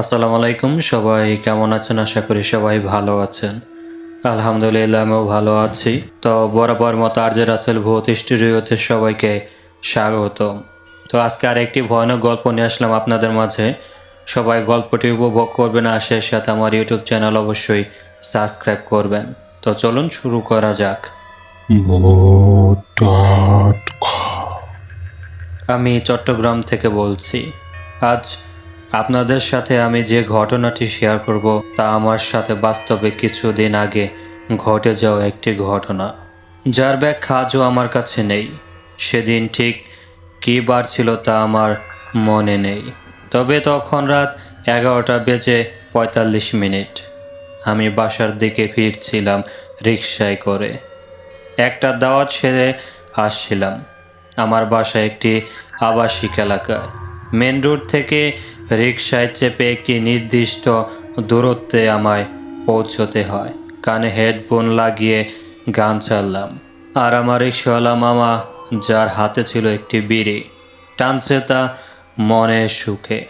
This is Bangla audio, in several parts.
আসসালামু আলাইকুম সবাই কেমন আছেন? আশা করি সবাই ভালো আছেন। আলহামদুলিল্লাহ আমিও ভালো আছি। তো বরাবর মতো আর্জে রাসেল ভূত স্টুডিওতে সবাইকে স্বাগতম। তো আজকে আর একটি ভয়ানক গল্প নিয়ে আসলাম আপনাদের মাঝে। সবাই গল্পটি উপভোগ করবেন আর সেই সাথে আমার ইউটিউব চ্যানেল অবশ্যই সাবস্ক্রাইব করবেন। তো চলুন শুরু করা যাক। আমি চট্টগ্রাম থেকে বলছি। আজ আপনাদের সাথে আমি যে ঘটনাটি শেয়ার করব তা আমার সাথে বাস্তবে কিছুদিন আগে ঘটে যাওয়া একটি ঘটনা। যার ব্যাখ্যা আজও আমার কাছে নেই। সেদিন ঠিক কী বার ছিল তা আমার মনে নেই। তবে তখন রাত এগারোটা বেজে পঁয়তাল্লিশ মিনিট। আমি বাসার দিকে ফিরছিলাম রিকশায় করে। একটা দাওয়াত সেরে আসছিলাম। আমার বাসা একটি আবাসিক এলাকায় মেন রোড থেকে রিকশায় চেপে একটি নির্দিষ্ট দূরত্বে আমায় পৌঁছতে হয়। কানে হেডফোন লাগিয়ে গান চাললাম আর আমার রিক্সাওয়ালা মামা, যার হাতে ছিল একটি বিড়ি, টানছে তা মনে সুখে।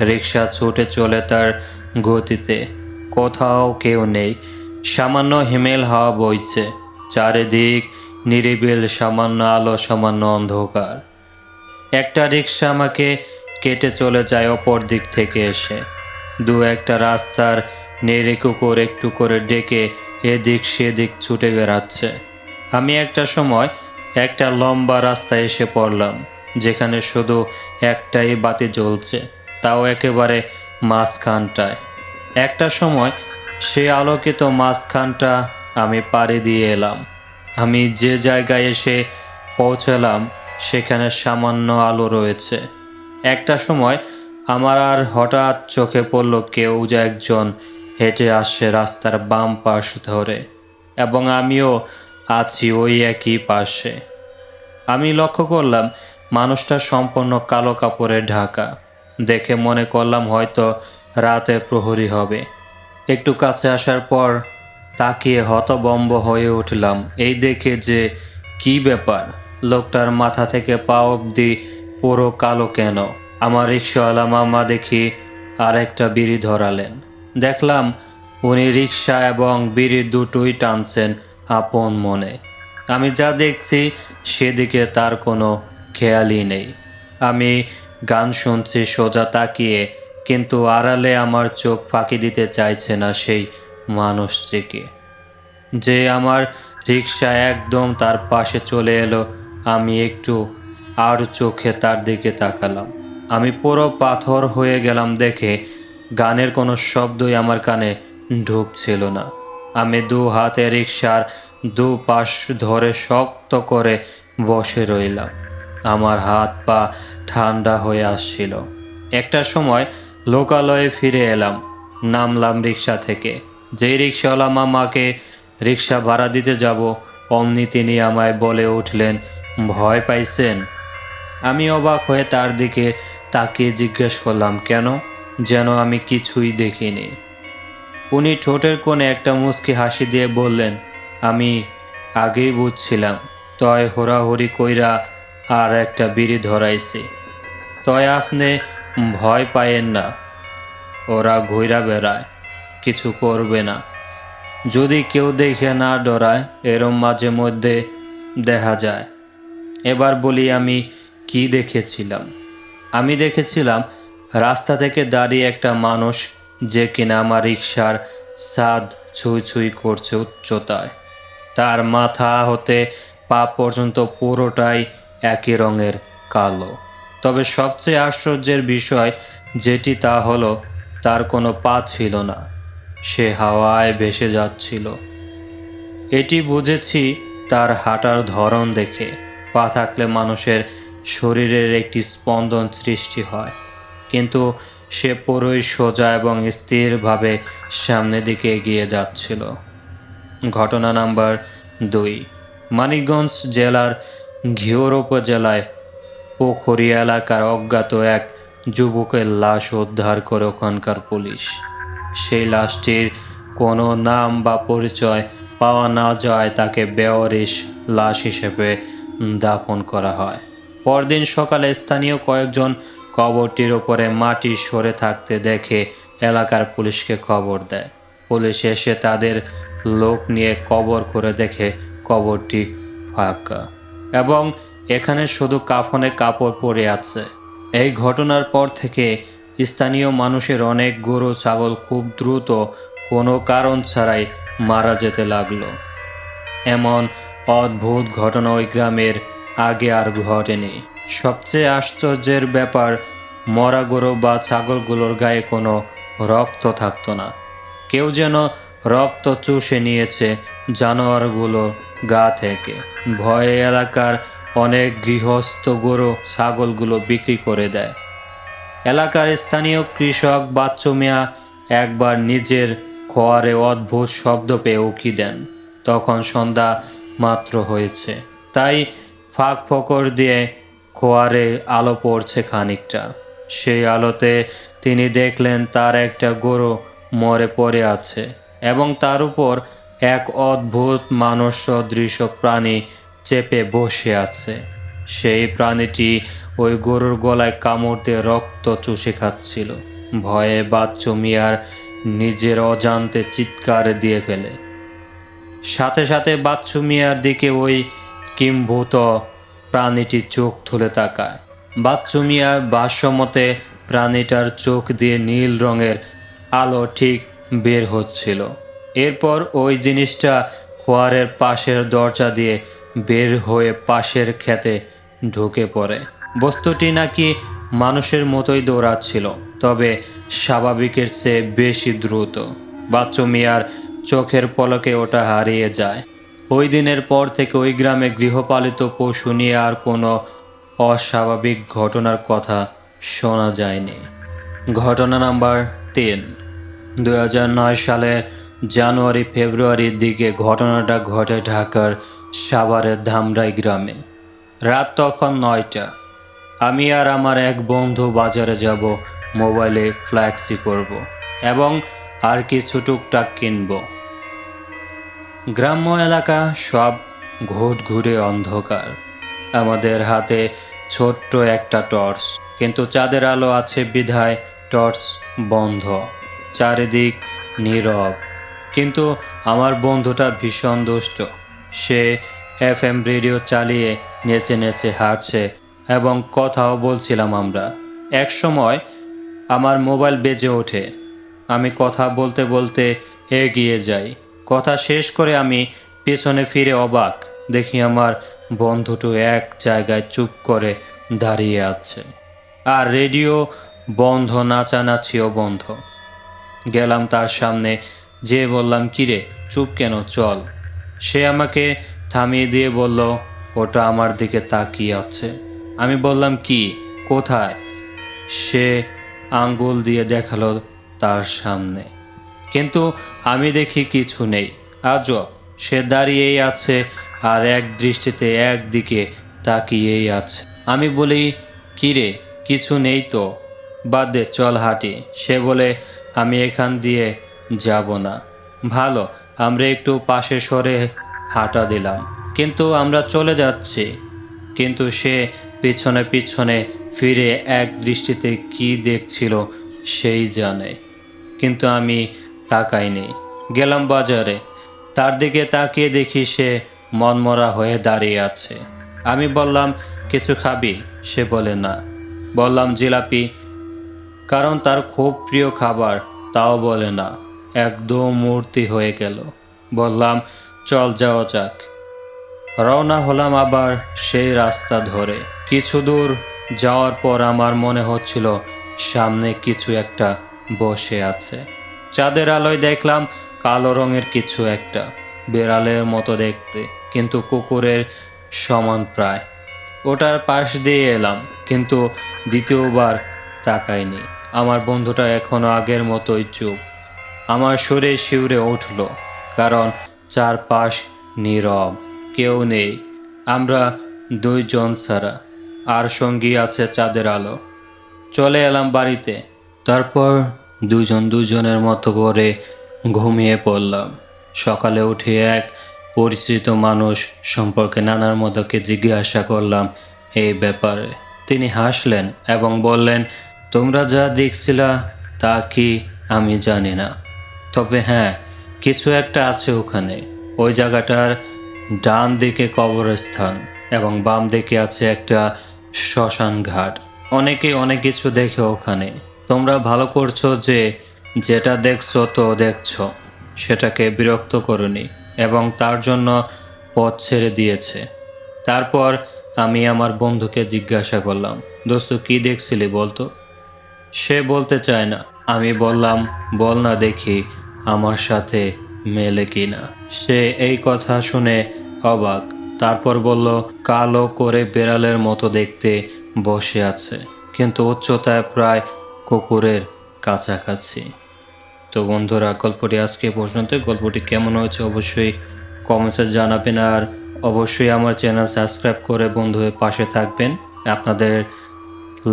রিক্সা ছুটে চলে তার গতিতে। কোথাও কেউ নেই। সামান্য হিমেল হাওয়া বইছে। চারিদিক নিরিবিল, সামান্য আলো, সামান্য অন্ধকার। একটা রিক্সা আমাকে কেটে চলে যায় অপর দিক থেকে এসে। দু একটা রাস্তার নেড়ে কুকুর একটু করে ডেকে এদিক সেদিক ছুটে বেড়াচ্ছে। আমি একটা সময় একটা লম্বা রাস্তায় এসে পড়লাম, যেখানে শুধু একটাই বাতি জ্বলছে, তাও একেবারে মাঝখানটায়। একটা সময় সে আলোকিত মাঝখানটা আমি পাড়ি দিয়ে এলাম। আমি যে জায়গায় এসে পৌঁছালাম, সেখানে সামান্য আলো রয়েছে। একটা সময় আমার আর হঠাৎ চোখে পড়ল কেউ যে একজন হেঁটে আসছে রাস্তার বাম পাশ ধরে, এবং আমিও আছি ওই একই পাশে। আমি লক্ষ্য করলাম মানুষটা সম্পূর্ণ কালো কাপড়ে ঢাকা। দেখে মনে করলাম হয়তো রাতে প্রহরী হবে। একটু কাছে আসার পর তাকিয়ে হতবম্ব হয়ে উঠলাম। এই দেখে যে কি ব্যাপার, লোকটার মাথা থেকে পা অবধি পুরো কালো কেন? আমার রিক্সাওয়ালা মামা দেখি আর একটা বিড়ি ধরালেন। দেখলাম উনি রিক্সা এবং বিড়ি দুটোই টানছেন আপন মনে। আমি যা দেখছি সেদিকে তার কোনো খেয়ালই নেই। আমি গান শুনছি সোজা তাকিয়ে, কিন্তু আড়ালে আমার চোখ ফাঁকি দিতে চাইছে না সেই মানুষটিকে। যে আমার রিক্সা একদম তার পাশে চলে এলো, আমি একটু আর চোখে তার দিকে তাকালাম। আমি পুরো পাথর হয়ে গেলাম দেখে গানের কোনো শব্দই আমার কানে ঢুকছিল না। আমি দু হাতে রিক্সার দু পাশ ধরে শক্ত করে বসে রইলাম। আমার হাত পা ঠান্ডা হয়ে আসছিল। একটা সময় লোকালয়ে ফিরে এলাম। নামলাম রিক্সা থেকে। যেই রিক্সাওয়ালা মামাকে রিক্সা ভাড়া দিতে যাব, অমনি তিনি আমায় বলে উঠলেন, ভয় পাইছেন? আমি অবাক হয়ে তার দিকে তাকিয়ে জিজ্ঞেস করলাম, কেন? যেন আমি কিছুই দেখিনি। উনি ঠোঁটের কোণে একটা মুচকি হাসি দিয়ে বললেন, আমি আগেই বুঝছিলাম, তয় হোরাহুরি কইরা আর একটা বিড়ি ধরাইছি। তয় আপনি ভয় পায়েন না, ওরা ঘুইরা বেড়ায়, কিছু করবে না। যদি কেউ দেখে না ডরায়, এরম মাঝে মধ্যে দেখা যায়। এবার বলি আমি কি দেখেছিলাম? আমি দেখেছিলাম রাস্তা থেকে দাঁড়িয়ে একটা মানুষ যে কিনা আমার রিক্সার সাদ ছুঁই ছুঁই করছে উচ্চতায়। তার মাথা হতে পা পর্যন্ত পুরোটাই একই রঙের কালো। তবে সবচেয়ে আশ্চর্যের বিষয় যেটি তা হলো, তার কোনো পা ছিল না। সে হাওয়ায় ভেসে যাচ্ছিল। এটি বুঝেছি তার হাঁটার ধরন দেখে। পা থাকলে মানুষের শরীরের একটি স্পন্দন সৃষ্টি হয়, কিন্তু সে পুরোই সোজা এবং স্থিরভাবে সামনের দিকে এগিয়ে যাচ্ছিল। ঘটনা নাম্বার দুই, মানিকগঞ্জ জেলার ঘিওর উপজেলায় পোখরিয়া এলাকার অজ্ঞাত এক যুবকের লাশ উদ্ধার করে ওখানকার পুলিশ। সেই লাশটির কোনো নাম বা পরিচয় পাওয়া না যায় তাকে বেওয়ারিশ লাশ হিসেবে দাফন করা হয়। পরদিন সকালে স্থানীয় কয়েকজন কবরটির ওপরে মাটি সরে থাকতে দেখে এলাকার পুলিশকে খবর দেয়। পুলিশ এসে তাদের লোক নিয়ে কবর করে দেখে কবরটি ফাঁকা এবং এখানে শুধু কাফনে কাপড় পরে আছে। এই ঘটনার পর থেকে স্থানীয় মানুষের অনেক গরু, ছাগল খুব দ্রুত কোনো কারণ ছাড়াই মারা যেতে লাগল। এমন অদ্ভুত ঘটনা ওই গ্রামের আগে আর ঘটেনি। সবচেয়ে আশ্চর্যের ব্যাপার, মরা গরু বা ছাগলগুলোর গায়ে কোনো রক্ত থাকতো না। কেউ যেন রক্ত চুষে নিয়েছে জানোয়ারগুলো গা থেকে। ভয়ে এলাকার অনেক গৃহস্থ গরু ছাগলগুলো বিক্রি করে দেয়। এলাকার স্থানীয় কৃষক বাচ্চু মিয়া একবার নিজের খোয়ারে অদ্ভুত শব্দ পেয়ে উকি দেন। তখন সন্ধ্যা মাত্র হয়েছে। তাই ফাঁক ফকর দিয়ে খোয়ারে আলো পড়ছে খানিকটা। সেই আলোতে তিনি দেখলেন তার একটা গরু মরে পড়ে আছে এবং তার উপর এক অদ্ভুত মানুষ সদৃশ প্রাণী চেপে বসে আছে। সেই প্রাণীটি ওই গরুর গলায় কামড় দিয়ে রক্ত চুষে খাচ্ছিল। ভয়ে বাচ্চু মিয়ার নিজের অজান্তে চিৎকার দিয়ে ফেলে। সাথে সাথে বাচ্চু মিয়ার দিকে ওই কিম্ভূত প্রাণীটি চোখ তুলে তাকায়। বাচ্চু মিয়ার ভাষ্যমতে প্রাণীটার চোখ দিয়ে নীল রঙের আলো ঠিক বের হচ্ছিল। এরপর ওই জিনিসটা খোয়ারের পাশের দরজা দিয়ে বের হয়ে পাশের ক্ষেতে ঢুকে পড়ে। বস্তুটি নাকি মানুষের মতোই দৌড়াচ্ছিল, তবে স্বাভাবিকের চেয়ে বেশি দ্রুত। বাচ্চু মিয়ার চোখের পলকে ওটা হারিয়ে যায়। ওই দিনের পর থেকে ওই গ্রামে গৃহপালিত পশু নিয়ে আর কোনো অস্বাভাবিক ঘটনার কথা শোনা যায়নি। ঘটনা নাম্বার তিন। দু সালে জানুয়ারি, ফেব্রুয়ারির দিকে ঘটনাটা ঘটে ঢাকার সাভারের ধামরাই গ্রামে। রাত তখন নয়টা। আমি আর আমার এক বন্ধু বাজারে যাব, মোবাইলে ফ্ল্যাক্সি করব এবং আর কিছু টুকটাক কিনবো। গ্রাম্য এলাকা সব ঘুট ঘুরে অন্ধকার। আমাদের হাতে ছোট্ট একটা টর্চ, কিন্তু চাঁদের আলো আছে বিধায় টর্চ বন্ধ, চারিদিক নীরব। কিন্তু আমার বন্ধুটা ভীষণ দুষ্ট। সে এফ এম রেডিও চালিয়ে নেচে নেচে হাঁটছে এবং কথাও বলছিলাম আমরা। এক সময় আমার মোবাইল বেজে ওঠে। আমি কথা বলতে বলতে এগিয়ে যাই। কথা শেষ করে আমি পেছনে ফিরে অবাক। দেখি আমার বন্ধুটো এক জায়গায় চুপ করে দাঁড়িয়ে আছে। আর রেডিও বন্ধ, নাচানাচিও বন্ধ। গেলাম তার সামনে, যে বললাম কিরে চুপ কেন? চল। সে আমাকে থামিয়ে দিয়ে বলল, ওটা আমার দিকে তাকিয়ে আছে। আমি বললাম, কি? কোথায়? সে আঙ্গুল দিয়ে দেখাল তার সামনে। কিন্তু আমি দেখি কিছু নেই। আজও সে দাঁড়িয়েই আছে আর এক দৃষ্টিতে একদিকে তাকিয়েই আছে। আমি বলি, কিরে, কিছু নেই তো? বাদ দে, চল হাঁটি। সে বলে, আমি এখান দিয়ে যাব না। ভালো, আমরা একটু পাশে সরে হাঁটা দিলাম। কিন্তু আমরা চলে যাচ্ছি। কিন্তু সে পিছনে পিছনে ফিরে এক দৃষ্টিতে কি দেখছিল, সেই জানে। কিন্তু আমি তাকাইনি গেলাম বাজারে। তার দিকে তাকিয়ে দেখি সে মনমরা হয়ে দাঁড়িয়ে আছে। আমি বললাম, কিছু খাবি? সে বলে, না। বললাম, জিলাপি। কারণ তার খুব প্রিয় খাবার, তাও বলে, না। একদম মূর্তি হয়ে গেল। বললাম, চল যাওয়া যাক। রওনা হলাম আবার সেই রাস্তা ধরে। কিছু দূর যাওয়ার পর আমার মনে হচ্ছিল, সামনে কিছু একটা বসে আছে। চাঁদের আলোয় দেখলাম কালো রঙের কিছু একটা, বেড়ালের মতো দেখতে, কিন্তু কুকুরের সমান প্রায়। ওটার পাশ দিয়ে এলাম, কিন্তু দ্বিতীয়বার তাকাইনি। আমার বন্ধুটা এখনও আগের মতোই চুপ। আমার শরীর শিউরে উঠল, কারণ চারপাশ নীরব, কেউ নেই। আমরা দুইজন ছাড়া, আর সঙ্গী আছে চাঁদের আলো। চলে এলাম বাড়িতে। তারপর দুজন দুজনের মতো করে ঘুমিয়ে পড়লাম। সকালে উঠে এক পরিচিত মানুষ সম্পর্কে নানার মতোকে জিজ্ঞাসা করলাম এই ব্যাপারে। তিনি হাসলেন এবং বললেন, তোমরা যা দেখছিলা তা কি আমি জানি না। তবে হ্যাঁ কিছু একটা আছে ওখানে। ওই জায়গাটার ডান দিকে কবরস্থান এবং বাম দিকে আছে একটা শ্মশান ঘাট অনেকেই অনেক কিছু দেখে ওখানে। তোমরা ভালো করছ যে যেটা দেখছ তো দেখছ, সেটাকে বিরক্ত করনি এবং তার জন্য পথ ছেড়ে দিয়েছে। তারপর আমি আমার বন্ধুকে জিজ্ঞাসা করলাম, দোস্ত, কি দেখছিলি বলতো? সে বলতে চায় না। আমি বললাম, বল না দেখি আমার সাথে মেলে কিনা সে এই কথা শুনে অবাক, তারপর বলল, কালো করে বেড়ালের মতো দেখতে বসে আছে, কিন্তু উচ্চতায় প্রায় কুকুরের কাছাকাছি। তো বন্ধুরা, গল্পটি আজকে পর্যন্ত গল্পটি কেমন হয়েছে অবশ্যই কমেন্টসে জানাবেন আর অবশ্যই আমার চ্যানেল সাবস্ক্রাইব করে বন্ধু হয়ে পাশে থাকবেন। আপনাদের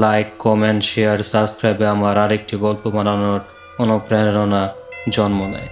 লাইক কমেন্ট শেয়ার সাবস্ক্রাইবে আমার আরেকটি গল্প বানানোর অনুপ্রেরণা জন্ম নেয়।